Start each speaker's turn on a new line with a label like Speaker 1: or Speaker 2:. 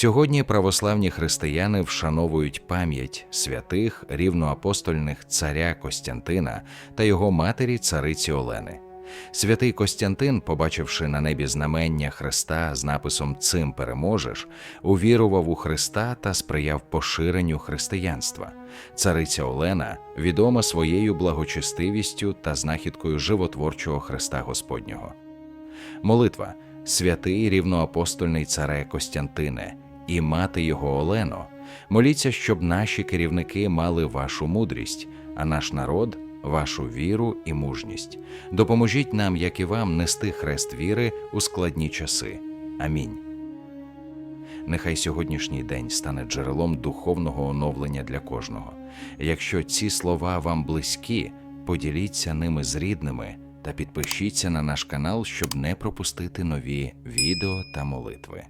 Speaker 1: Сьогодні православні християни вшановують пам'ять святих рівноапостольних царя Костянтина та його матері цариці Олени. Святий Костянтин, побачивши на небі знамення Христа з написом Цим переможеш, увірував у Христа та сприяв поширенню християнства. Цариця Олена відома своєю благочестивістю та знахідкою животворчого Христа Господнього. Молитва святий рівноапостольний царе Костянтине і мати його Олено, моліться, щоб наші керівники мали вашу мудрість, а наш народ вашу віру і мужність. Допоможіть нам, як і вам, нести хрест віри у складні часи. Амінь. Нехай сьогоднішній день стане джерелом духовного оновлення для кожного. Якщо ці слова вам близькі, поділіться ними з рідними та підпишіться на наш канал, щоб не пропустити нові відео та молитви.